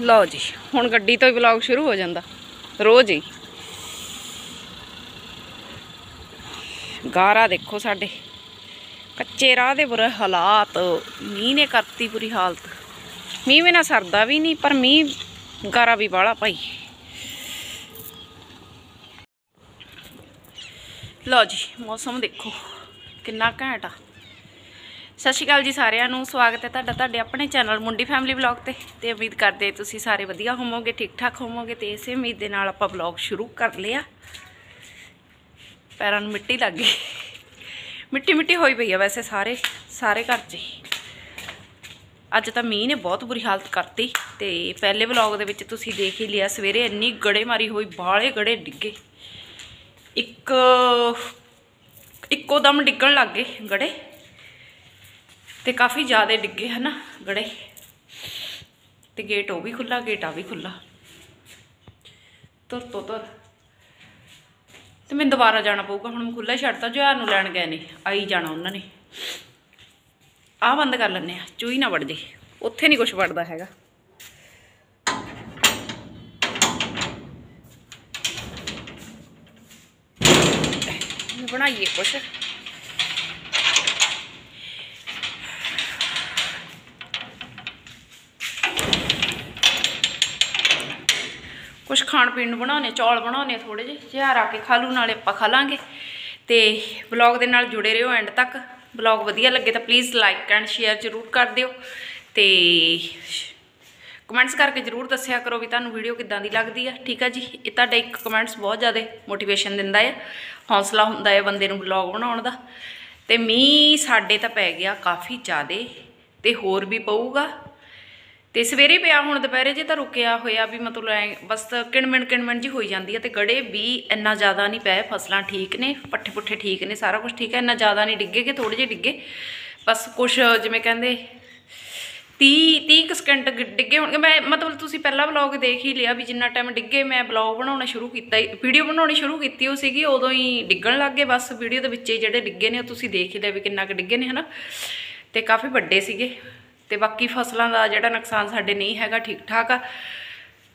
ਲਓ ਜੀ, ਹੁਣ ਗੱਡੀ ਤੋਂ ਹੀ ਵਲੌਗ ਸ਼ੁਰੂ ਹੋ ਜਾਂਦਾ। ਰੋਜ਼ ਹੀ। ਗਾਰਾ ਦੇਖੋ ਸਾਡੇ। ਕੱਚੇ ਰਾਹ ਦੇ ਬੁਰੇ ਹਾਲਾਤ। ਮੀਂਹ ਨੇ ਕਰਤੀ ਬੁਰੀ ਹਾਲਤ। ਮੀਂਹ ਬਿਨਾ ਸਰਦਾ ਵੀ ਨਹੀਂ, ਪਰ ਮੀਂਹ ਗਾਰਾ ਵੀ ਬਾਹਲਾ ਭਾਈ। ਲਓ ਜੀ, ਮੌਸਮ ਦੇਖੋ। ਕਿੰਨਾ ਘੈਂਟ ਆ। ਸਤਿ ਸ਼੍ਰੀ ਅਕਾਲ ਜੀ ਸਾਰਿਆਂ ਨੂੰ, ਸਵਾਗਤ ਹੈ ਤੁਹਾਡਾ ਤੁਹਾਡੇ ਆਪਣੇ ਚੈਨਲ ਮੁੰਡੀ ਫੈਮਿਲੀ ਵਲੌਗ ਤੇ ਤੇ ਉਮੀਦ ਕਰਦੇ ਤੁਸੀਂ ਸਾਰੇ ਵਧੀਆ ਹੋਵੋਗੇ ਠੀਕ ਠਾਕ ਹੋਵੋਗੇ ਤੇ ਇਸੇ ਉਮੀਦ ਦੇ ਨਾਲ ਆਪਾਂ ਵਲੌਗ ਸ਼ੁਰੂ ਕਰ ਲਿਆ। ਪੈਰਾਂ ਨੂੰ ਮਿੱਟੀ ਲੱਗ ਗਈ। ਮਿੱਟੀ ਮਿੱਟੀ ਹੋਈ ਪਈ ਆ ਵੈਸੇ ਸਾਰੇ ਸਾਰੇ ਘਰ 'ਚ ਅੱਜ ਤਾਂ ਮੀਂਹ ਨੇ ਬਹੁਤ ਬੁਰੀ ਹਾਲਤ ਕਰਤੀ ਤੇ ਪਹਿਲੇ ਵਲੌਗ ਦੇ ਵਿੱਚ ਤੁਸੀਂ ਦੇਖ ਹੀ ਲਿਆ, ਸਵੇਰੇ ਇੰਨੀ ਗੜੇ ਮਾਰੀ ਹੋਈ ਬਾਲੇ ਗੜੇ ਡਿੱਗੇ। ਇੱਕ, ਇੱਕੋ ਦਮ ਡਿੱਗਣ ਲੱਗ ਗਏ ਗੜੇ ਤੇ ਕਾਫੀ ਜ਼ਿਆਦਾ ਡਿੱਗੇ ਹਨਾ ਗੜੇ। ਤੇ ਗੇਟ ਉਹ ਵੀ ਖੁੱਲਾ ਗੇਟ ਆ ਵੀ ਖੁੱਲਾ ਤੁਰ ਤੋ ਤੁਰ ਤੇ ਮੈਨੂੰ ਦੁਬਾਰਾ ਜਾਣਾ ਪਊਗਾ, ਹੁਣ ਮੈਂ ਖੁੱਲਾ ਛੱਡਤਾ ਜੁਹਾਰ ਨੂੰ ਲੈਣ ਗਏ ਨੇ, ਆਈ ਜਾਣਾ ਉਹਨਾਂ ਨੇ। ਆਹ ਬੰਦ ਕਰ ਲੈਣੇ ਆ ਚੂਈ ਨਾ ਵੜ ਜੇ, ਉੱਥੇ ਨਹੀਂ ਕੁਝ ਵੜਦਾ ਹੈਗਾ। ਬਣਾਈਏ ਕੁਛ ਕੁਛ ਖਾਣ ਪੀਣ ਨੂੰ ਬਣਾਉਣੇ ਚੌਲ ਬਣਾਉਣੇ ਥੋੜੇ ਜਿਹੇ ਜਿਹਾਰ ਆ ਕੇ ਖਾ ਲੂ, ਨਾਲੇ ਆਪਾਂ ਖਾ ਲਾਂਗੇ। ਤੇ ਵਲੌਗ ਦੇ ਨਾਲ ਜੁੜੇ ਰਹੋ ਐਂਡ ਤੱਕ। ਵਲੌਗ ਵਧੀਆ ਲੱਗੇ ਤਾਂ ਪਲੀਜ਼ ਲਾਈਕ ਐਂਡ ਸ਼ੇਅਰ ਜ਼ਰੂਰ ਕਰ ਦਿਓ। ਤੇ ਕਮੈਂਟਸ ਕਰਕੇ ਜ਼ਰੂਰ ਦੱਸਿਆ ਕਰੋ ਵੀ ਤੁਹਾਨੂੰ ਵੀਡੀਓ ਕਿੱਦਾਂ ਦੀ ਲੱਗਦੀ ਆ। ਠੀਕ ਆ ਜੀ? ਇਹ ਤੁਹਾਡਾ ਇੱਕ ਕਮੈਂਟਸ ਬਹੁਤ ਜ਼ਿਆਦਾ ਮੋਟੀਵੇਸ਼ਨ ਦਿੰਦਾ ਆ। ਹੌਸਲਾ ਹੁੰਦਾ ਹੈ ਬੰਦੇ ਨੂੰ ਵਲੌਗ ਬਣਾਉਣ ਦਾ। ਤੇ ਮੀਂਹ ਸਾਡੇ ਤਾਂ ਪੈ ਗਿਆ ਕਾਫੀ ਜ਼ਿਆਦੇ। ਤੇ ਹੋਰ ਵੀ ਪਊਗਾ। ਤੇ ਸਵੇਰੇ ਪਿਆ, ਹੁਣ ਦੁਪਹਿਰੇ ਜੇ ਤਾਂ ਰੁਕਿਆ ਹੋਇਆ ਵੀ ਮਤਲਬ ਐ, ਬਸ ਕਿਣਮਿਣ ਕਿਣਮਿਣ ਜੀ ਹੋਈ ਜਾਂਦੀ ਹੈ ਤੇ ਗੜੇ ਵੀ ਇੰਨਾ ਜ਼ਿਆਦਾ ਨਹੀਂ ਪਏ, ਫਸਲਾਂ ਠੀਕ ਨੇ, ਪੱਠੇ ਪੁੱਠੇ ਠੀਕ ਨੇ, ਸਾਰਾ ਕੁਝ ਠੀਕ ਹੈ ਇੰਨਾ ਜ਼ਿਆਦਾ ਨਹੀਂ ਡਿੱਗੇ ਕਿ ਥੋੜੇ ਜਿਹੇ ਡਿੱਗੇ। ਬਸ ਕੁਝ ਜਿਵੇਂ ਕਹਿੰਦੇ 30 30 ਸਕਿੰਟ ਡਿੱਗੇ ਹੋਣਗੇ। ਮੈਂ ਮਤਲਬ ਤੁਸੀਂ ਪਹਿਲਾ ਵਲੌਗ ਦੇਖ ਹੀ ਲਿਆ ਵੀ ਜਿੰਨਾ ਟਾਈਮ ਡਿੱਗੇ, ਮੈਂ ਵਲੌਗ ਬਣਾਉਣਾ ਸ਼ੁਰੂ ਕੀਤਾ ਵੀਡੀਓ ਬਣਾਉਣੀ ਸ਼ੁਰੂ ਕੀਤੀ ਉਹ ਸੀਗੀ, ਉਦੋਂ ਹੀ ਡਿੱਗਣ ਲੱਗ ਗਏ। ਬਸ ਵੀਡੀਓ ਦੇ ਵਿੱਚ ਹੀ ਜਿਹੜੇ ਡਿੱਗੇ ਨੇ ਉਹ ਤੁਸੀਂ ਦੇਖ ਹੀ ਲਿਆ ਵੀ ਕਿੰਨਾ ਕੁ ਡਿੱਗੇ ਨੇ, ਹਨਾ? ਤੇ ਕਾਫੀ ਵੱਡੇ ਸੀਗੇ। ਤੇ ਬਾਕੀ ਫਸਲਾਂ ਦਾ ਜਿਹੜਾ ਨੁਕਸਾਨ ਸਾਡੇ ਨਹੀਂ ਹੈਗਾ ਠੀਕ ਠਾਕ ਆ।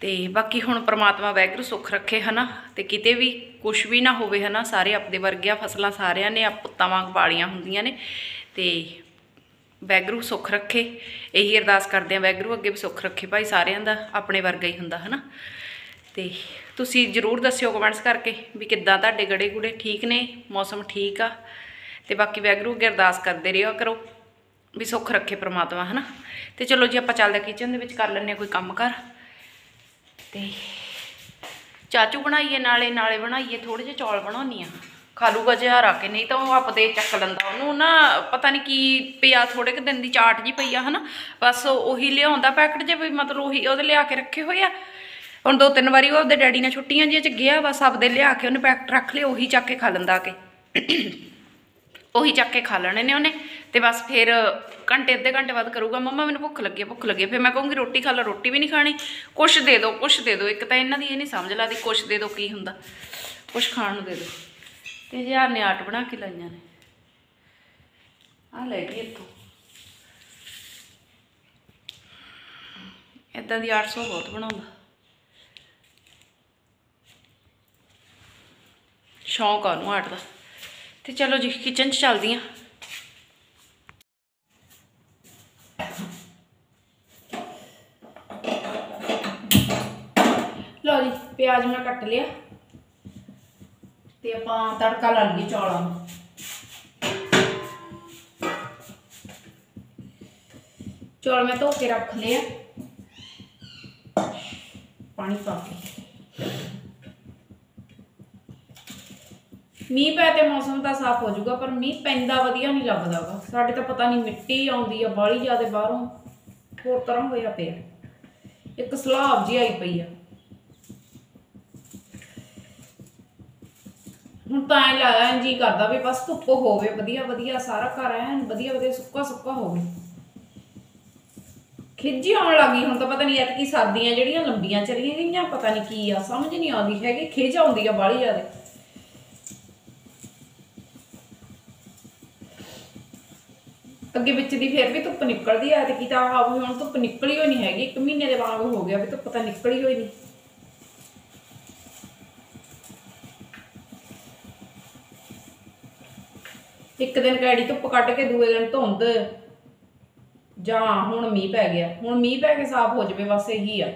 ਤੇ ਬਾਕੀ ਹੁਣ ਪ੍ਰਮਾਤਮਾ ਵੈਗਰੂ ਸੁੱਖ ਰੱਖੇ ਹਨਾ, ਤੇ ਕਿਤੇ ਵੀ ਕੁਝ ਵੀ ਨਾ ਹੋਵੇ ਹਨਾ, ਸਾਰੇ ਆਪਦੇ ਵਰਗਿਆ ਫਸਲਾਂ ਸਾਰਿਆਂ ਨੇ ਪੁੱਤਾਂ ਵਾਂਗ ਪਾਲੀਆਂ ਹੁੰਦੀਆਂ ਨੇ, ਤੇ ਵੈਗਰੂ ਸੁੱਖ ਰੱਖੇ। ਇਹੀ ਅਰਦਾਸ ਕਰਦੇ ਆ ਵੈਗਰੂ ਅੱਗੇ ਵੀ ਸੁੱਖ ਰੱਖੇ ਭਾਈ ਸਾਰਿਆਂ ਦਾ, ਆਪਣੇ ਵਰਗਾ ਹੀ ਹੁੰਦਾ ਹਨਾ। ਤੇ ਤੁਸੀਂ ਜਰੂਰ ਦੱਸਿਓ ਕਮੈਂਟਸ ਕਰਕੇ ਵੀ ਕਿੱਦਾਂ ਤੁਹਾਡੇ ਗੜੇ ਗੁੜੇ ਠੀਕ ਨੇ, ਮੌਸਮ ਠੀਕ ਆ। ਤੇ ਬਾਕੀ ਵੈਗਰੂ ਅੱਗੇ ਅਰਦਾਸ ਕਰਦੇ ਰਹੋ ਕਰੋ। ਵੀ ਸੁੱਖ ਰੱਖੇ ਪ੍ਰਮਾਤਮਾ, ਹਨਾ? ਤੇ ਚਲੋ ਜੀ, ਆਪਾਂ ਚੱਲਦੇ ਕਿਚਨ ਦੇ ਵਿੱਚ, ਕਰ ਲੈਂਦੇ ਆ ਕੋਈ ਕੰਮ ਕਰ ਤੇ ਚਾਚੂ ਬਣਾਈਏ, ਨਾਲੇ ਨਾਲੇ ਬਣਾਈਏ ਥੋੜੇ ਜਿਹੇ ਚੌਲ ਬਣਾਉਣੀ ਆ ਖਾ ਲੂਗਾ ਜਿਹਾ ਰੱਖ ਕੇ, ਨਹੀਂ ਤਾਂ ਉਹ ਆਪਦੇ ਚੱਕ ਲੈਂਦਾ। ਉਹਨੂੰ ਨਾ ਪਤਾ ਨਹੀਂ ਕੀ ਪਿਆ ਥੋੜੇ ਕੁ ਦਿਨ ਦੀ ਚਾਟ ਜੀ ਪਈ ਆ, ਹਨਾ? ਬਸ ਉਹੀ ਲਿਆਉਂਦਾ ਪੈਕਟ ਜੇ, ਵੀ ਮਤਲਬ ਉਹੀ ਉਹਦੇ ਲਿਆ ਕੇ ਰੱਖੇ ਹੋਏ ਆ। ਹੁਣ ਦੋ ਤਿੰਨ ਵਾਰੀ ਉਹ ਆਪਦੇ ਡੈਡੀ ਨਾਲ ਛੁੱਟੀਆਂ ਜਿਹੀਆਂ ਚ ਗਿਆ, ਬਸ ਆਪਦੇ ਲਿਆ ਕੇ ਉਹਨੇ ਪੈਕਟ ਰੱਖ ਲਿਆ ਉਹੀ ਚੱਕ ਕੇ ਖਾ ਲੈਂਦਾ ਆ ਕੇ। ਉਹੀ ਚੱਕ ਕੇ ਖਾ ਲੈਣੇ ਨੇ ਉਹਨੇ। ਤੇ ਬਸ ਫਿਰ ਘੰਟੇ, ਅੱਧੇ ਘੰਟੇ ਬਾਅਦ ਕਰੂਗਾ, ਮੰਮਾ, ਮੈਨੂੰ ਭੁੱਖ ਲੱਗੀ ਹੈ ਭੁੱਖ ਲੱਗੀ ਹੈ ਫਿਰ ਮੈਂ ਕਹੂੰਗੀ, ਰੋਟੀ ਖਾ ਲਾ, ਰੋਟੀ ਵੀ ਨਹੀਂ ਖਾਣੀ। ਕੁਛ ਦੇ ਦਿਓ ਕੁਛ ਦੇ ਦਿਓ ਇੱਕ ਤਾਂ ਇਹਨਾਂ ਦੀ ਇਹ ਨਹੀਂ ਸਮਝ ਲਾਦੀ ਕੁਛ ਦੇ ਦਿਓ ਕੀ ਹੁੰਦਾ। ਕੁਛ ਖਾਣ ਨੂੰ ਦੇ ਦਿਓ ਤੇ ਹਜ਼ਾਰ ਨੇ ਆਟ ਬਣਾ ਕੇ ਲਾਈਆਂ ਨੇ। ਆ ਲੈ ਗਈ ਇੱਥੋਂ। ਇਦਾਂ ਦੀ 800 ਬਹੁਤ ਬਣਾਉਂਦਾ। ਸ਼ੌਂਕ ਆ ਉਹਨੂੰ ਆਟ ਦਾ। ਤੇ ਚਲੋ ਜੀ ਕਿਚਨ 'ਚ ਚੱਲਦੀ ਆ ਲਓ ਜੀ, ਪਿਆਜ਼ ਮੈਂ ਕੱਟ ਲਿਆ ਤੇ ਆਪਾਂ ਤੜਕਾ ਲਾ ਲਈਏ ਚੌਲਾਂ ਨੂੰ। ਚੌਲ ਮੈਂ ਧੋ ਕੇ ਰੱਖ ਲਿਆ ਪਾਣੀ ਪਾ ਕੇ। ਮੀਂਹ ਪੈ ਤੇ ਮੌਸਮ ਤਾਂ ਸਾਫ਼ ਹੋ ਜਾਊਗਾ, ਪਰ ਮੀਂਹ ਪੈਂਦਾ ਵਧੀਆ ਨਹੀਂ ਲੱਗਦਾ ਵਾ ਸਾਡੇ ਤਾਂ ਪਤਾ ਨਹੀਂ ਮਿੱਟੀ ਆਉਂਦੀ ਆ ਬਾਹਲੀ ਜ਼ਿਆਦਾ ਬਾਹਰੋਂ ਹੋਰ ਤਰ੍ਹਾਂ ਹੋਇਆ ਪਿਆ। ਇੱਕ ਸਲਾਬ ਜੀ ਆਈ ਪਈ ਆ। ਹੁਣ ਤਾਂ ਐ ਲੱਗਦਾ ਜੀ ਕਰਦਾ ਵੀ ਬਸ ਧੁੱਪ ਹੋਵੇ, ਵਧੀਆ ਵਧੀਆ ਸਾਰਾ ਘਰ ਐਨ ਵਧੀਆ ਵਧੀਆ ਸੁੱਕਾ ਸੁੱਕਾ ਹੋਵੇ। ਖਿੱਜੀ ਆਉਣ ਲੱਗੀ ਹੁਣ ਤਾਂ ਪਤਾ ਨਹੀਂ ਐਤਕੀ ਸਰਦੀਆਂ ਜਿਹੜੀਆਂ ਲੰਬੀਆਂ ਚਲੀਆਂ ਗਈਆਂ, ਪਤਾ ਨਹੀਂ ਕੀ ਆ, ਸਮਝ ਨਹੀਂ ਆਉਂਦੀ ਹੈਗੀ ਖਿੱਚ ਆਉਂਦੀ ਆ ਬਾਹਲੀ ਜ਼ਿਆਦਾ। ਅੱਗੇ ਵਿੱਚ ਦੀ ਫਿਰ ਵੀ ਧੁੱਪ ਨਿਕਲਦੀ ਆ, ਤੇ ਕੀ ਤਾਂ ਆਹ ਹੁਣ ਧੁੱਪ ਨਿਕਲੀ ਹੋਈ ਨਹੀਂ ਹੈਗੀ, ਇੱਕ ਮਹੀਨੇ ਦੇ ਬਾਅਦ ਹੋ ਗਿਆ ਵੀ ਧੁੱਪ ਤਾਂ ਨਿਕਲੀ ਹੋਈ ਨਹੀਂ। ਇੱਕ ਦਿਨ ਕੈੜੀ ਧੁੱਪ ਕੱਢ ਕੇ ਦੂਏ ਦਿਨ ਧੁੰਦ, ਜਾਂ ਹੁਣ ਮੀਂਹ ਪੈ ਗਿਆ। ਹੁਣ ਮੀਂਹ ਪੈ ਕੇ ਸਾਫ਼ ਹੋ ਜਾਵੇ, ਬਸ ਇਹੀ ਆ।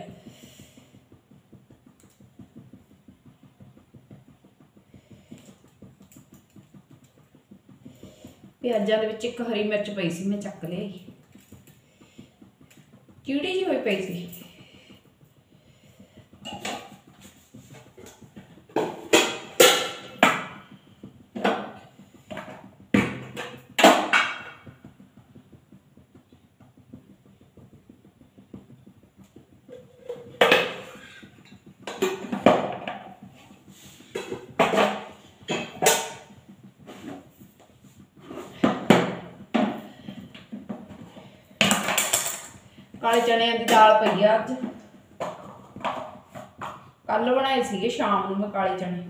ਪਿਆਜ਼ਾਂ ਦੇ ਵਿੱਚ ਇੱਕ ਹਰੀ ਮਿਰਚ ਪਈ ਸੀ, ਮੈਂ ਚੱਕ ਲਈ ਚੀੜੀ ਜਿਹੀ ਹੋਈ ਪਈ ਸੀ? ਕਾਲੇ ਚਣਿਆਂ ਦੀ ਦਾਲ ਪਈ ਆ ਅੱਜ। ਕੱਲ ਬਣਾਏ ਸੀਗੇ, ਸ਼ਾਮ ਨੂੰ ਮੈਂ ਕਾਲੇ ਚਣੇ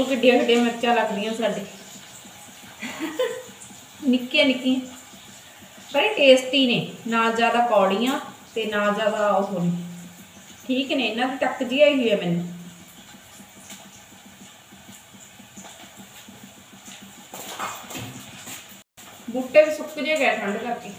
ਦੇਖੋ ਕਿੱਡੀਆਂ ਕਿੱਡੀਆਂ ਮਿਰਚਾਂ ਲੱਗਦੀਆਂ ਸਾਡੇ। ਨਿੱਕੀਆਂ ਨਿੱਕੀਆਂ। ਪਰ ਟੇਸਟੀ ਨੇ, ਨਾ ਜ਼ਿਆਦਾ ਕੌੜੀਆਂ ਤੇ ਨਾ ਜ਼ਿਆਦਾ ਉਹ ਨੇ ਠੀਕ ਨੇ ਇਹਨਾਂ ਦੀ ਟੱਕ ਜਿਹੀ ਆਈ ਹੋਈ ਹੈ ਮੈਨੂੰ। ਬੂਟੇ ਵੀ ਸੁੱਕ ਜੇ ਗਏ, ਠੰਡ ਕਰਕੇ।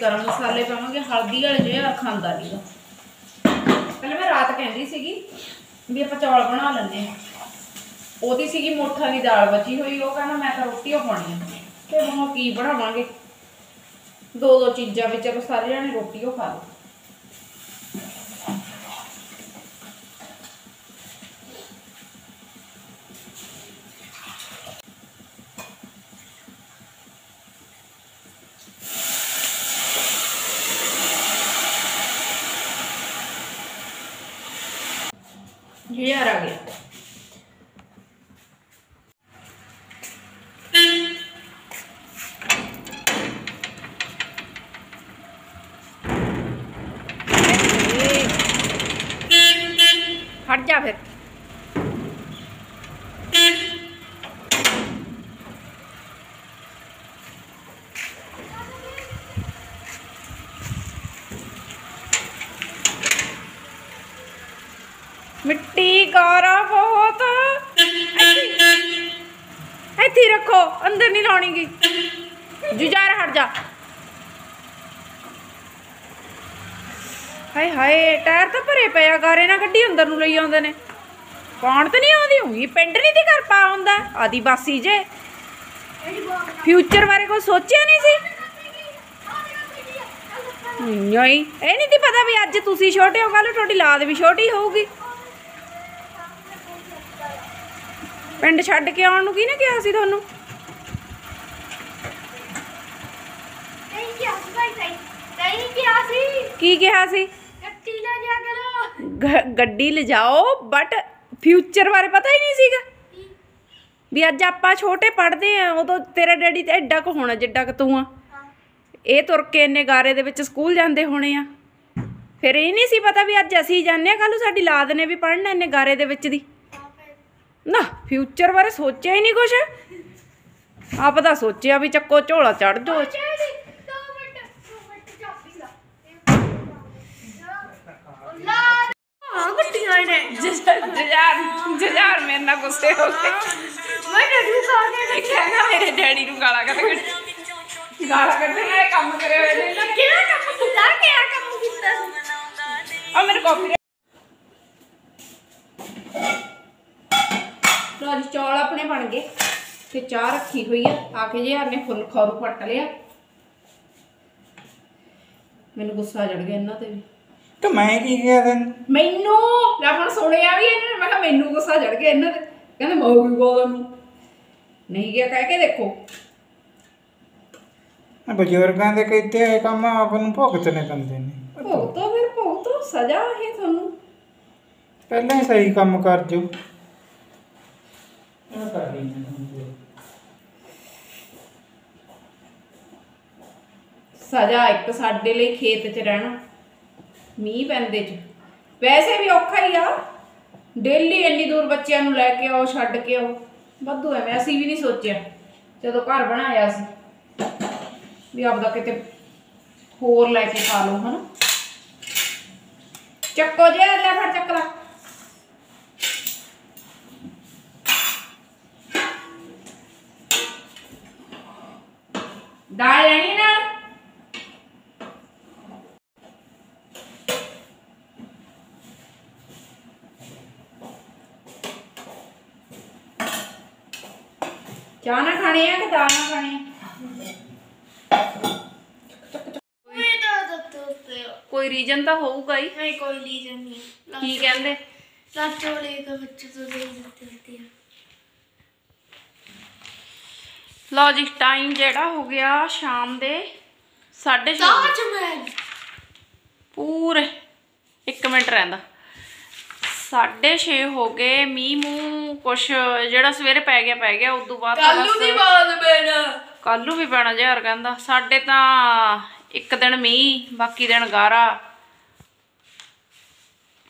ਗਰਮ ਮਸਾਲੇ ਪਾਵਾਂਗੇ, ਹਲਦੀ ਵਾਲੇ ਜਿਹੜਾ ਖਾਂਦਾ ਨਹੀਂਗਾ ਪਹਿਲਾਂ ਮੈਂ ਰਾਤ ਕਹਿੰਦੀ ਸੀਗੀ ਵੀ ਆਪਾਂ ਚੌਲ ਬਣਾ ਲੈਂਦੇ ਹਾਂ। ਉਹਦੀ ਸੀਗੀ ਮੋਠਾਂ ਦੀ ਦਾਲ ਬਚੀ ਹੋਈ, ਉਹ ਕਹਿੰਦਾ ਮੈਂ ਤਾਂ ਰੋਟੀ ਓ ਖਾਣੀ ਆ। ਤੇ ਹੁਣ ਕੀ ਬਣਾਵਾਂਗੇ? ਦੋ ਦੋ ਚੀਜ਼ਾਂ ਵਿੱਚ, ਚਲੋ ਸਾਰੇ ਜਣੇ ਰੋਟੀ ਉਹ ਖਾ ਲਓ ਯਾਰ ਆ ਗਿਆ ਹਟ ਜਾ ਫਿਰ ਮਿੱਟੀ ਕਾਰਾ ਬਹੁਤ ਇੱਥੇ ਹੀ ਰੱਖੋ ਅੰਦਰ ਨਹੀਂ ਲਾਉਣੀ ਗੀ ਜੁਜਾਰ ਹਟ ਜਾ ਹਾਏ ਹਾਏ ਟਾਇਰ ਤਾਂ ਭਰੇ ਪਏ ਆ ਗਾਰੇ ਨਾਲ ਗੱਡੀ ਅੰਦਰ ਨੂੰ ਲਈ ਆਉਂਦੇ ਨੇ। ਕੌਣ ਤੇ ਨਹੀਂ ਆਉਂਦੀ ਹੋਈ ਪਿੰਡ ਨਹੀਂ ਦੀ ਘਰ ਪਾ ਆਉਂਦਾ ਆਦੀ ਬਾਸੀ ਜੇ। ਫਿਊਚਰ ਬਾਰੇ ਕੋਈ ਸੋਚਿਆ ਨਹੀਂ ਸੀ? ਨਹੀਂ ਇਹ ਨਹੀਂ ਦੀ ਪਤਾ ਵੀ ਅੱਜ ਤੁਸੀਂ ਛੋਟੇ ਹੋ ਕੱਲ ਤੁਹਾਡੀ ਲਾਦ ਵੀ ਛੋਟੀ ਹੋਊਗੀ। ਪਿੰਡ ਛੱਡ ਕੇ ਆਉਣ ਨੂੰ ਕਿਹਨੇ ਕਿਹਾ ਸੀ ਤੁਹਾਨੂੰ? ਕੀ ਕਿਹਾ ਸੀ? ਕੱਟੀ ਨਾ ਜਾ ਕਰੋ ਗੱਡੀ ਲਿਜਾਓ ਬਟ ਫਿਊਚਰ ਬਾਰੇ ਪਤਾ ਹੀ ਨਹੀਂ ਸੀਗਾ। ਵੀ ਅੱਜ ਆਪਾਂ ਛੋਟੇ ਪੜਦੇ ਆ, ਉਦੋਂ ਤੇਰਾ ਡੈਡੀ ਤੇ ਐਡਾ ਕੁ ਹੋਣਾ ਜਿੱਡਾ ਕੁ ਤੂੰ ਆ। ਇਹ ਤੁਰ ਕੇ ਇੰਨੇ ਗਾਰੇ ਦੇ ਵਿੱਚ ਸਕੂਲ ਜਾਂਦੇ ਹੋਣੇ ਆ। ਫਿਰ ਇਹ ਨਹੀਂ ਸੀ ਪਤਾ ਵੀ ਅੱਜ ਅਸੀਂ ਜਾਂਦੇ ਆ ਕੱਲ ਨੂੰ ਸਾਡੀ ਲਾਦ ਨੇ ਵੀ ਪੜਨਾ ਇੰਨੇ ਗਾਰੇ ਦੇ ਵਿੱਚ ਦੀ। ਨਾ ਫਿਊਚਰ ਬਾਰੇ ਸੋਚਿਆ ਹੀ ਨਹੀਂ ਕੁਛ। ਆਪ ਦਾ ਸੋਚਿਆ ਵੀ ਚੱਕੋ ਝੋਲਾ ਚੜ ਜੋ ਚਾਹੀਦੀ ਦੋ ਮਿੰਟ ਦੋ ਮਿੰਟ ਚਾਬੀ ਲਾ ਲਾ ਹਾਂ ਗੱਡੀਆਂ ਨੇ। ਜਜਾਰ ਜਜਾਰ ਮੇਰੇ ਨਾਲ ਗੁੱਸੇ ਹੋ ਗਏ। ਮੈਂ ਡੱਡੂ ਕੇ ਮੇਰੇ ਡੈਡੀ ਨੂੰ ਗਾਲਾਂ ਕੱਢ ਕੇ ਗਾਲਾਂ ਕੱਢਣ ਵਾਲੇ ਕੰਮ ਕਰੇ ਹੋਏ ਨੇ। ਇਹਨਾਂ ਨੇ ਕਿਹੜਾ ਕੰਮ ਕੀਤਾ ਕਿਹੜਾ ਕੰਮ ਕੀਤਾ? ਆ ਮੇਰੇ ਕਾਪੀ ਲੋ ਜੀ ਚੌਲ ਆਪਣੇ ਬਣ ਗਏ ਤੇ ਚਾਹ ਰੱਖੀ ਹੋਈ ਆ। ਆ ਕੇ ਜੇ ਨੇ ਫੁੱਲ ਖੌਰੂ ਪੱਟ ਲਿਆ। ਮੈਨੂੰ ਗੁੱਸਾ ਚੜ ਗਿਆ ਇਹਨਾਂ ਤੇ ਵੀ। ਤੇ ਮੈਂ ਕੀ ਕਿਹਾ ਤੈਨੂੰ? ਮੈਨੂੰ? ਲੈ ਹੁਣ ਸੁਣਿਆ ਵੀ ਇਹਨਾਂ ਨੇ ਮੈਂ ਕਿਹਾ ਮੈਨੂੰ ਗੁੱਸਾ ਚੜ ਗਿਆ ਇਹਨਾਂ ਤੇ। ਕਹਿੰਦੇ ਮੈਂ ਵੀ ਬੋਲ ਨੂੰ ਨਹੀਂ ਗਿਆ ਕਹਿ ਕੇ ਦੇਖੋ। ਇਹ ਬਜ਼ੁਰਗਾਂ ਦੇ ਕੀਤੇ ਹੋਏ ਕੰਮ ਆਪ ਨੂੰ ਭੁਗਤਣੇ ਪੈਂਦੇ ਨੇ। ਭੁਗਤੋ ਫਿਰ ਭੁਗਤੋ ਸਜ਼ਾ ਹੈ ਤੁਹਾਨੂੰ। ਪਹਿਲਾਂ ਹੀ ਸਹੀ ਕੰਮ ਕਰ ਜੋ ਇਹ ਕਰ ਲਈ ਸਜ਼ਾ ਇੱਕ ਸਾਡੇ ਲਈ ਖੇਤ 'ਚ ਰਹਿਣਾ। ਮੀਂਹ ਪੈਂਦੇ 'ਚ। ਵੈਸੇ ਵੀ ਔਖਾ ਹੀ ਆ। ਡੇਲੀ ਇੰਨੀ ਦੂਰ ਬੱਚਿਆਂ ਨੂੰ ਲੈ ਕੇ ਆਓ, ਛੱਡ ਕੇ ਆਓ। ਵਾਧੂ ਐਵੇਂ ਅਸੀਂ ਵੀ ਨਹੀਂ ਸੋਚਿਆ। ਜਦੋਂ ਘਰ ਬਣਾਇਆ ਸੀ। ਵੀ ਆਪਦਾ ਕਿਤੇ ਹੋਰ ਲੈ ਕੇ ਖਾ ਲਓ, ਹਨਾ। ਚੱਕੋ ਜੇ ਲੈ ਫੜ ਚੱਕ ਲਾ ਦਾਲ ਲੈਣੀ ਨਾਲ ਚਾਹ ਨਾ ਖਾਣੀ ਆ ਕਿ ਦਾਲ ਨਾ ਖਾਣੀ ਆ ਮੈਂ ਤਾਂ ਦੱਤੋ ਤੇ ਕੋਈ ਰੀਜਨ ਤਾਂ ਹੋਊਗਾ ਹੀ ਨਹੀਂ ਕੋਈ ਲੀਜਨ ਨਹੀਂ ਕੀ ਕਹਿੰਦੇ लास्ट वाले का बच्चे तो दे देते होते हैं ਲਓ ਜੀ ਟਾਈਮ ਜਿਹੜਾ ਹੋ ਗਿਆ ਸ਼ਾਮ ਦੇ 6:30 ताजमहल ਪੂਰੇ 1 ਮਿੰਟ ਰਹਿੰਦਾ 6:30 ਹੋ ਗਏ ਮੀਂਹ ਮੂੰਹ ਕੁਛ ਜਿਹੜਾ ਸਵੇਰੇ ਪੈ ਗਿਆ ਪੈ ਗਿਆ ਉਸ ਤੋਂ ਬਾਅਦ ਤਾਂ ਕੱਲੂ ਦੀ ਬਾਦ ਪੈਣਾ। ਕੱਲੂ ਵੀ ਪੈਣਾ ਯਾਰ ਕਹਿੰਦਾ। ਸਾਡੇ ਤਾਂ ਇੱਕ ਦਿਨ ਮੀਂਹ ਬਾਕੀ ਦਿਨ ਗਾਰਾ।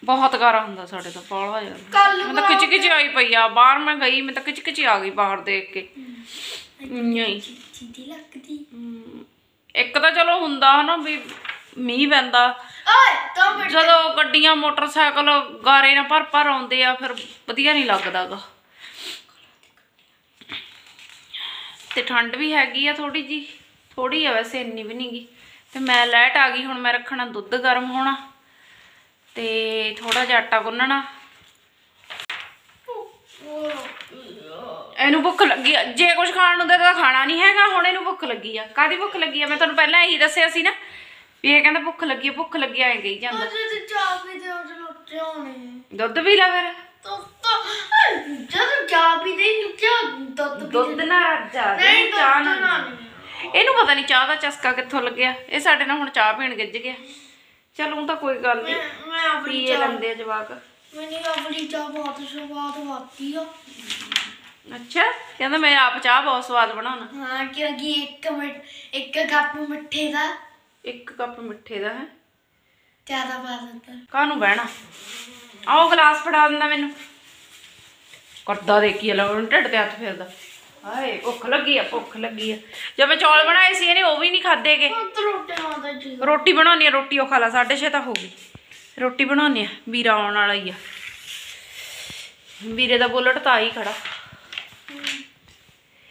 ਬਹੁਤ ਗਾਰਾ ਹੁੰਦਾ ਸਾਡੇ ਤਾਂ ਪਾਲਾ ਯਾਰ ਕੱਲ੍ਹ ਮੈਂ ਕਿਚ ਕਿਚ ਆਈ ਪਈ ਆ ਬਾਹਰ ਮੈਂ ਗਈ ਮੈਂ ਤਾਂ ਕਿਚ ਕਿਚ ਆ ਗਈ ਬਾਹਰ ਦੇਖ ਕੇ। ਨਹੀਂ ਚੀਦੀ ਲੱਗਦੀ। ਇੱਕ ਤਾਂ ਚਲੋ ਹੁੰਦਾ ਹਨਾ ਵੀ ਮੀਂਹ ਪੈਂਦਾ ਜਦੋਂ ਗੱਡੀਆਂ ਮੋਟਰਸਾਈਕਲ ਗਾਰੇ ਨਾਲ ਭਰ ਭਰ ਆਉਂਦੇ ਆ ਫਿਰ ਵਧੀਆ ਨਹੀਂ ਲੱਗਦਾਗਾ। ਤੇ ਠੰਡ ਵੀ ਹੈਗੀ ਆ ਥੋੜੀ ਜੀ ਥੋੜੀ ਆ ਵੈਸੇ ਇੰਨੀ ਵੀ ਨਹੀਂਗੀ ਤੇ ਮੈਂ ਲੈਟ ਆ ਗਈ ਹੁਣ ਮੈਂ ਰੱਖਣਾ ਦੁੱਧ ਗਰਮ ਹੋਣਾ। ਤੇ ਥੋੜਾ ਜਿਹਾ ਆਟਾ ਗੁੰਨਣਾ। ਇਹਨੂੰ ਭੁੱਖ ਲੱਗੀ ਆ। ਜੇ ਕੁਝ ਖਾਣ ਨੂੰ ਤਾਂ ਖਾਣਾ ਨਹੀਂ ਹੈਗਾ ਹੁਣ ਇਹਨੂੰ ਭੁੱਖ ਲੱਗੀ ਆ। ਕਾਦੀ ਭੁੱਖ ਲੱਗੀ ਆ? ਮੈਂ ਤੁਹਾਨੂੰ ਪਹਿਲਾਂ ਇਹੀ ਦੱਸਿਆ ਸੀ ਨਾ ਵੀ ਇਹ ਕਹਿੰਦਾ ਭੁੱਖ ਲੱਗੀ ਭੁੱਖ ਲੱਗੀ ਆਏ ਗਈ ਜਾਂਦਾ। ਤੇ ਚਾਹ ਵੀ ਦੇ ਉਹਦੇ ਲੁੱਟੇ ਹੋਣੇ ਦੁੱਧ ਪੀ ਲਾ ਫਿਰ। ਤੋ ਚਾਹ ਵੀ ਦੇ ਨੂੰ ਕਿਆ ਦੁੱਧ ਵੀ ਦੁੱਧ ਨਾ ਨਹੀਂ ਚਾਹ ਨਾ ਇਹਨੂੰ ਪਤਾ ਨਹੀਂ ਚਾਹ ਦਾ ਚਸਕਾ ਕਿੱਥੋਂ ਲੱਗਿਆ। ਇਹ ਸਾਡੇ ਨਾਲ ਹੁਣ ਚਾਹ ਪੀਣ ਗਿੱਜ ਗਿਆ। ਚਲ ਉਹ ਤਾਂ ਕੋਈ ਗੱਲ ਨਹੀਂ ਮੈਂ ਆਪਣੀ ਪੀਏ ਚਾਹ ਲੈਂਦੇ ਜਵਾਕ। ਮੈਨੂੰ ਆਪਣੀ ਚਾਹ ਬਹੁਤ ਸਵਾਦ ਆਤੀ ਆ। ਅੱਛਾ ਕਹਿੰਦਾ ਮੈਂ ਆਪ ਚਾਹ ਬਹੁਤ ਸਵਾਦ ਬਣਾਉਣਾ। ਹਾਂ ਕਿਉਂਕਿ ਇੱਕ ਮਿੰਟ ਇੱਕ ਕੱਪ ਮਿੱਠੇ ਦਾ ਇੱਕ ਕੱਪ ਮਿੱਠੇ ਦਾ ਹੈ। ਜ਼ਿਆਦਾ ਪਾ ਦਿੱਤਾ। ਕਾਹਨੂੰ ਬਹਿਣਾ? ਆਓ ਗਲਾਸ ਫੜਾ ਦਿੰਦਾ ਮੈਨੂੰ। ਕਰਦਾ ਦੇਖੀ ਲਾ ਉਹਨੂੰ ਢਿੱਡ ਤੇ ਹੱਥ ਫੇਰਦਾ। ਹਾਏ ਭੁੱਖ ਲੱਗੀ ਆ ਭੁੱਖ ਲੱਗੀ ਆ। ਜਦ ਮੈਂ ਚੌਲ ਬਣਾਏ ਸੀ ਇਹਨੇ ਉਹ ਵੀ ਨਹੀਂ ਖਾਦੇਗੇ ਰੋਟੀ ਆਉਂਦਾ ਰੋਟੀ ਬਣਾਉਣੀ ਆ ਰੋਟੀ ਉਹ ਖਾ ਲਾ 6:30 ਤਾਂ ਹੋ ਗਈ। ਰੋਟੀ ਬਣਾਉਣੀ ਆ ਵੀਰਾ ਆਉਣ ਵਾਲਾ ਹੀ ਆ। ਵੀਰੇ ਦਾ ਬੁਲਟ ਤਾਂ ਹੀ ਖੜਾ।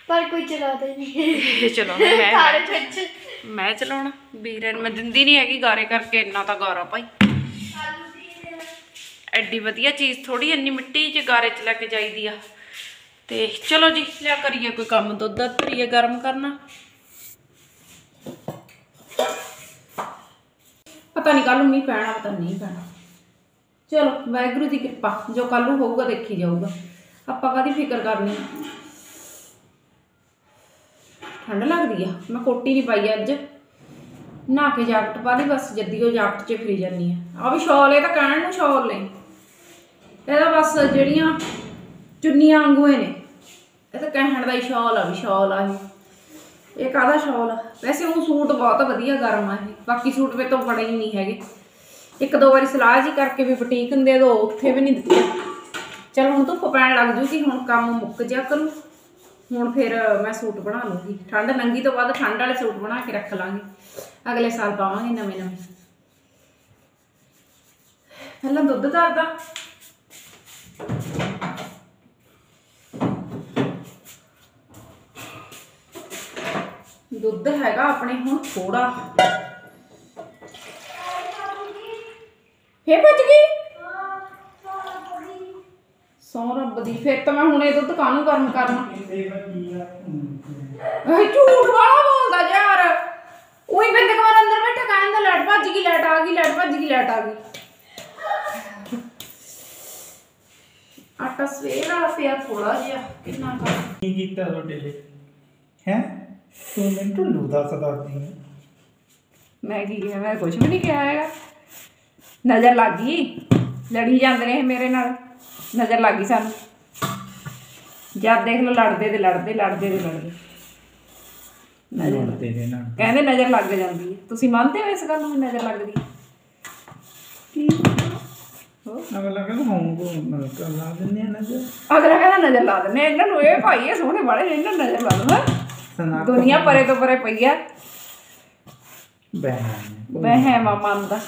ਪਰ ਕੋਈ ਚਲਾਦਾ ਨਹੀਂ। ਚਲਾਉਂਦਾ ਹੈ ਸਾਰੇ ਛੱਛ ਮੈਂ ਚਲਾਉਣਾ। ਵੀਰੇ ਮੈਂ ਦਿੰਦੀ ਨਹੀਂ ਹੈਗੀ ਗਾਰੇ ਕਰਕੇ, ਇੰਨਾ ਤਾਂ ਗਾਰਾ ਭਾਈ। ਐਡੀ ਵਧੀਆ ਚੀਜ਼ ਥੋੜੀ ਇੰਨੀ ਮਿੱਟੀ 'ਚ ਗਾਰੇ 'ਚ ਲੈ ਕੇ ਜਾਈਦੀ ਆ। ਤੇ ਚਲੋ ਜੀ, ਲਿਆ ਕਰੀਏ ਕੋਈ ਕੰਮ, ਦੁੱਧ ਦਾ ਧਰੀਏ ਗਰਮ ਕਰਨਾ। ਪਤਾ ਨਹੀਂ ਕੱਲ ਨੂੰ ਮੀਂਹ ਪੈਣਾ, ਪਤਾ ਨਹੀਂ ਪੈਣਾ। ਚਲੋ, ਵਾਹਿਗੁਰੂ ਦੀ ਕਿਰਪਾ, ਜੋ ਕੱਲ ਨੂੰ ਹੋਊਗਾ ਦੇਖੀ ਜਾਊਗਾ। ਆਪਾਂ ਕਾਦੀ ਫਿਕਰ ਕਰਨੀ? ਠੰਡ ਲੱਗਦੀ ਆ? ਮੈਂ ਕੋਟੀ ਨਹੀਂ ਪਾਈ ਅੱਜ। ਨਹਾ ਕੇ ਜਾਕਟ ਪਾ ਲਈ, ਬਸ ਜੱਦੀ ਉਹ ਜਾਕਟ 'ਚ ਫਰੀ ਜਾਨੀ ਆ। ਆ ਵੀ ਸ਼ਾਲ, ਇਹ ਤਾਂ ਕਹਿਣ ਨੂੰ ਸ਼ਾਲ ਨੇ ਇਹਦਾ ਬਸ ਜਿਹੜੀਆਂ ਚੁੰਨੀਆਂ ਵਾਂਗੂ ਨੇ। ਇਹ ਤਾਂ ਕਹਿਣ ਦਾ ਹੀ ਸ਼ਾਲ ਆ ਵੀ ਸ਼ਾਲ ਆ ਇਹ। ਇਹ ਕਾਹਦਾ ਸ਼ਾਲ ਆ? ਵੈਸੇ ਉਹ ਸੂਟ ਬਹੁਤ ਵਧੀਆ ਗਰਮ ਆ ਇਹ। ਬਾਕੀ ਸੂਟ ਵੇ ਤੋਂ ਬੜੇ ਹੀ ਨਹੀਂ ਹੈਗੇ। ਇੱਕ ਦੋ ਵਾਰੀ ਸਲਾਹ ਜੀ ਕਰਕੇ ਵੀ ਬੁਟੀਕ ਦੇ ਦੋ ਉੱਥੇ ਵੀ ਨਹੀਂ ਦਿੱਤੇ। ਚਲ ਹੁਣ ਧੁੱਪ ਪੈਣ ਲੱਗ ਜੂਗੀ, ਹੁਣ ਕੰਮ ਮੁੱਕ ਜਾ ਕਰੂ। ਹੁਣ ਫਿਰ ਮੈਂ ਸੂਟ ਬਣਾ ਲੂੰਗੀ। ਠੰਡ ਨੰਗੀ ਤੋਂ ਬਾਅਦ ਠੰਡ ਵਾਲੇ ਸੂਟ ਬਣਾ ਕੇ ਰੱਖ ਲਾਂਗੇ। ਅਗਲੇ ਸਾਲ ਪਾਵਾਂਗੇ ਨਵੇਂ ਨਵੇਂ। ਪਹਿਲਾਂ ਦੁੱਧ ਧਰਦਾ। ਦੁੱਧ ਹੈਗਾ ਆਪਣੇ ਹੁਣ ਥੋੜਾ ਫੇਰ ਭੱਜ ਗਈ? ਸੌ ਰੱਬ ਦੀ ਫਿਰ ਤਾਂ ਮੈਂ ਹੁਣ ਇਹ ਦੁੱਧ ਕਾਹਨੂੰ ਗਰਮ ਕਰਨਾ? ਇਹ ਝੂਠ ਵਾਲਾ ਬੋਲਦਾ ਯਾਰ। ਉਹੀ ਬੰਦੇ ਕੋਲ ਅੰਦਰ ਬੈਠਾ ਕਹਿੰਦਾ ਲੈਟ ਭੱਜ ਗਈ ਲੈਟ ਆ ਗਈ ਲੈਟ ਭੱਜ ਗਈ ਲੈਟ ਆ ਗਈ। ਆਟਾ ਸਵੇਰ ਵਾਲਾ ਪਿਆ ਥੋੜਾ ਜਿਹਾ ਕਿੰਨਾ ਕਰ ਕੀ ਕੀਤਾ ਤੁਹਾਡੇ ਲਈ? ਹੈ? ਤੂੰ ਮੈਨੂੰ ਢੁੱਲੂ ਦੱਸ ਦੱਸਦੀ ਹੈ। ਮੈਂ ਕੀ ਕਿਹਾ ਮੈਂ ਕੁਝ ਵੀ ਨਹੀਂ ਕਿਹਾ ਹੈਗਾ। ਨਜ਼ਰ ਲੱਗ ਗਈ। ਲੜੀ ਜਾਂਦੇ ਨੇ ਮੇਰੇ ਨਾਲ। ਨਜ਼ਰ ਲੱਗ ਗਈ ਸਾਨੂੰ। ਜਦ ਦੇਖ ਲਓ ਲੜਦੇ ਤੇ ਲੜਦੇ ਲੜਦੇ ਤੇ ਲੜਦੇ। ਕਹਿੰਦੇ ਨਜ਼ਰ ਲੱਗ ਜਾਂਦੀ ਹੈ। ਤੁਸੀਂ ਮੰਨਦੇ ਹੋ ਇਸ ਗੱਲ ਨੂੰ ਵੀ ਨਜ਼ਰ ਲੱਗਦੀ ਹੈ? ਅਗਲਾ ਕਹਿੰਦਾ ਹੋਊਗਾ ਲਾ ਆ ਨਜ਼ਰ। ਅਗਲਾ ਕਹਿੰਦਾ ਨਜ਼ਰ ਲਾ ਦਿੰਦੇ ਇਹਨਾਂ ਨੂੰ ਇਹ ਭਾਈ ਇਹ ਸੋਹਣੇ ਬੜੇ ਨੇ, ਇਹਨਾਂ ਨੂੰ ਨਜ਼ਰ ਲਾ ਦਵਾਂ ਸਨਾ ਦੁਨੀਆ ਪਰੇ ਤੋਂ ਪਰੇ ਪਈ ਆ। ਬਹਿ ਵਹਿਮ ਆ ਮਨ ਦਾ।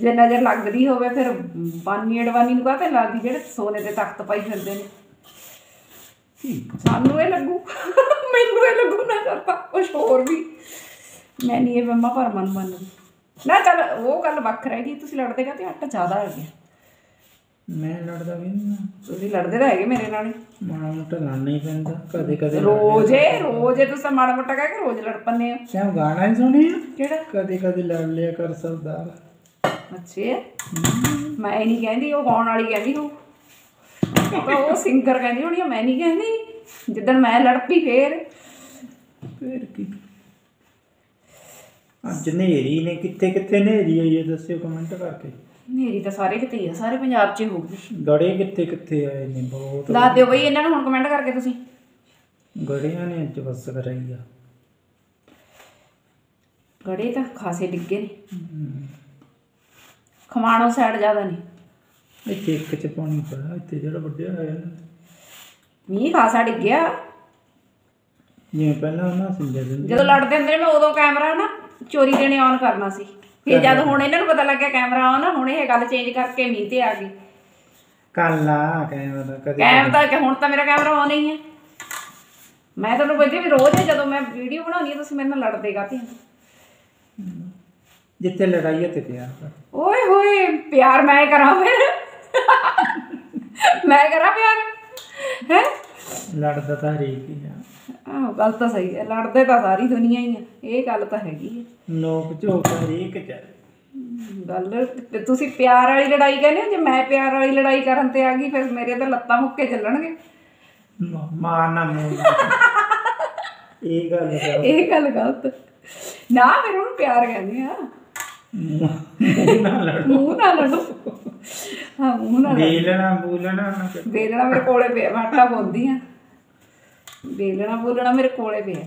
ਜੇ ਨਜ਼ਰ ਲੱਗਦੀ ਹੋਵੇ ਫਿਰ ਬਾਨੀ ਅਡਵਾਨੀ ਨੂੰ ਕਾਹਤੇ ਲੱਗਦੀ ਜਿਹੜੇ ਸੋਨੇ ਦੇ ਤਖਤ ਪਾਈ ਫਿਰਦੇ ਨੇ। ਸਾਨੂੰ ਇਹ ਲੱਗੂ ਮੈਨੂੰ ਇਹ ਲੱਗੂ ਨਾ ਕਰਤਾ ਕੁਛ ਹੋਰ ਵੀ। ਮੈਂ ਨਹੀਂ ਇਹ ਵਹਿਮਾਂ ਪਰ ਮਨ ਮੰਨਦੀ। ਨਾ ਚੱਲ ਉਹ ਗੱਲ ਵੱਖ ਰਹਿ ਗਈ ਤੁਸੀਂ ਲੜਦੇ ਕਾ ਤੇ ਆਟਾ ਜ਼ਿਆਦਾ ਹੋ ਗਿਆ। ਮੈਂ ਲੜਦਾ ਵੀ ਨਹੀਂ ਤੁਸੀਂ ਲੜਦੇ ਤਾਂ ਹੈਗੇ ਮੇਰੇ ਨਾਲ। ਮਾੜਾ ਮੋਟਾ ਲੜਨਾ ਹੀ ਪੈਂਦਾ ਕਦੇ ਕਦੇ ਰੋਜ਼ ਰੋਜ਼ ਤੁਸੀਂ ਮਾੜਾ ਮੋਟਾ ਕਹਿ ਕੇ ਰੋਜ਼ ਲੜ ਪੰਨੇ ਹੋ। ਸ਼ਾਮ ਗਾਣਾ ਹੀ ਸੁਣਿਆ? ਕਿਹੜਾ? ਕਦੇ ਕਦੇ ਲੜ ਲਿਆ ਕਰ ਸਰਦਾਰ। ਅੱਛੇ ਮੈਂ ਨਹੀਂ ਕਹਿੰਦੀ ਉਹ ਗਾਉਣ ਵਾਲੀ ਕਹਿੰਦੀ ਉਹ। ਤਾਂ ਉਹ ਸਿੰਗਰ ਕਹਿੰਦੀ ਹੋਣੀ ਆ, ਮੈਂ ਨਹੀਂ ਕਹਿੰਦੀ। ਜਿੱਦਣ ਮੈਂ ਲੜ ਪਈ ਫੇਰ। ਫੇਰ ਕੀ? ਅੱਜ ਨੇਰੀ ਨੇ ਕਿੱਥੇ ਕਿੱਥੇ ਨੇਰੀ ਆਈ ਹੈ ਦੱਸਿਓ ਕਮੈਂਟ ਕਰਕੇ। ਮੇਰੀ ਤਾਂ ਸਾਰੇ ਕਿਤੇ ਹੀ ਆ ਸਾਰੇ ਪੰਜਾਬ 'ਚ ਹੀ ਹੋਊਗੀ। ਗੜੇ ਕਿੱਥੇ ਕਿੱਥੇ ਆਏ ਨੇ ਬਹੁਤ ਦੱਸ ਦਿਓ ਬਈ ਇਹਨਾਂ ਨੂੰ ਹੁਣ ਕਮੈਂਟ ਕਰਕੇ ਤੁਸੀਂ। ਗੜਿਆਂ ਨੇ ਅੱਜ ਬਸ ਕਰਾਈ ਆ। ਗੜੇ ਤਾਂ ਖਾਸੇ ਡਿੱਗੇ ਨੇ। ਖਮਾਣੋ ਸਾਈਡ ਜ਼ਿਆਦਾ ਨਹੀਂ। ਇੱਥੇ ਇੱਕ ਚ ਪਾਣੀ ਪਿਆ ਇੱਥੇ ਜਿਹੜਾ ਵੱਡਿਆ ਹੋਇਆ ਨਾ। ਮੀਂਹ ਖਾਸਾ ਡਿੱਗਿਆ ਜਿਵੇਂ ਪਹਿਲਾਂ ਉਹਨਾਂ ਸਿੰਜਾ ਦਿੰਦੇ ਜਦੋਂ ਲੜਦੇ ਹੁੰਦੇ ਨੇ ਮੈਂ ਉਦੋਂ ਕੈਮਰਾ ਨਾ ਚੋਰੀ ਦੇਣੇ ਆਨ ਕਰਨਾ ਸੀ। ਫਿਰ ਜਦ ਹੁਣ ਇਹਨਾਂ ਨੂੰ ਪਤਾ ਲੱਗਿਆ ਕੈਮਰਾ ਆਨ ਆ ਹੁਣ ਇਹ ਗੱਲ ਚੇਂਜ ਕਰਕੇ ਮੀਂਹ ਤੇ ਆ ਗਈ। ਕੱਲਾ ਕਹਿੰਦਾ ਤਾਂ ਕਦੇ ਕਿ ਹੁਣ ਤਾਂ ਮੇਰਾ ਕੈਮਰਾ ਆਨ ਹੀ ਹੈ। ਮੈਂ ਤੁਹਾਨੂੰ ਕਹਿੰਦੀ ਵੀ ਰੋਜ਼ ਜਦੋਂ ਮੈਂ ਵੀਡੀਓ ਬਣਾਉਣੀ ਹੈ ਤੁਸੀਂ ਮੇਰੇ ਨਾਲ ਲੜਦੇ ਕਾਤੇ ਜਿੱਥੇ ਲੜਾਈ ਉੱਥੇ ਪਿਆਰ ਕਰ ਓਏ ਹੋਏ ਪਿਆਰ ਮੈਂ ਕਰਾਂ ਫਿਰ। ਮੈਂ ਕਰਾਂ ਪਿਆਰ? ਹੈ? ਲੜਦਾ ਤਾਂ ਹਰੇਕ ਹੀ ਆ। ਆਹ ਗੱਲ ਤਾਂ ਸਹੀ ਹੈ ਲੜਦੇ ਤਾਂ ਸਾਰੀ ਦੁਨੀਆ ਹੀ ਆ ਇਹ ਗੱਲ ਤਾਂ ਹੈਗੀ ਹੈ। ਨੋਕ ਝੋਕ ਹਰੇਕ ਚ ਹੈ। ਗੱਲ ਤੇ ਤੁਸੀਂ ਪਿਆਰ ਵਾਲੀ ਲੜਾਈ ਕਹਿੰਦੇ ਹੋ ਜੇ ਮੈਂ ਪਿਆਰ ਵਾਲੀ ਲੜਾਈ ਕਰਨ ਤੇ ਆ ਗਈ ਫਿਰ ਮੇਰੇ ਤਾਂ ਲੱਤਾਂ ਮੁੱਕੇ ਚੱਲਣਗੇ। ਮ- ਮਾਰ ਨਾ ਮੂੰਹ। ਇਹ ਗੱਲ ਇਹ ਗੱਲ ਗਲਤ। ਨਾ ਫਿਰ ਉਹਨੂੰ ਪਿਆਰ ਕਹਿੰਦੇ ਆ। ਮੂੰਹ ਨਾ ਲੜ ਮੂੰਹ ਨਾਲ ਲੜੋ ਹਾਂ ਮੂੰਹ ਨਾਲ ਲੜੋ। ਬੇਲਣਾ ਬੋਲਣਾ ਨਾ ਕਰ। ਬੇਲਣਾ ਮੇਰੇ ਕੋਲੇ ਪਿਆ ਆਟਾ ਬੋਲਦੀ ਆ ਬੇਲਣਾ ਬੋਲਣਾ ਮੇਰੇ ਕੋਲੇ ਪਿਆ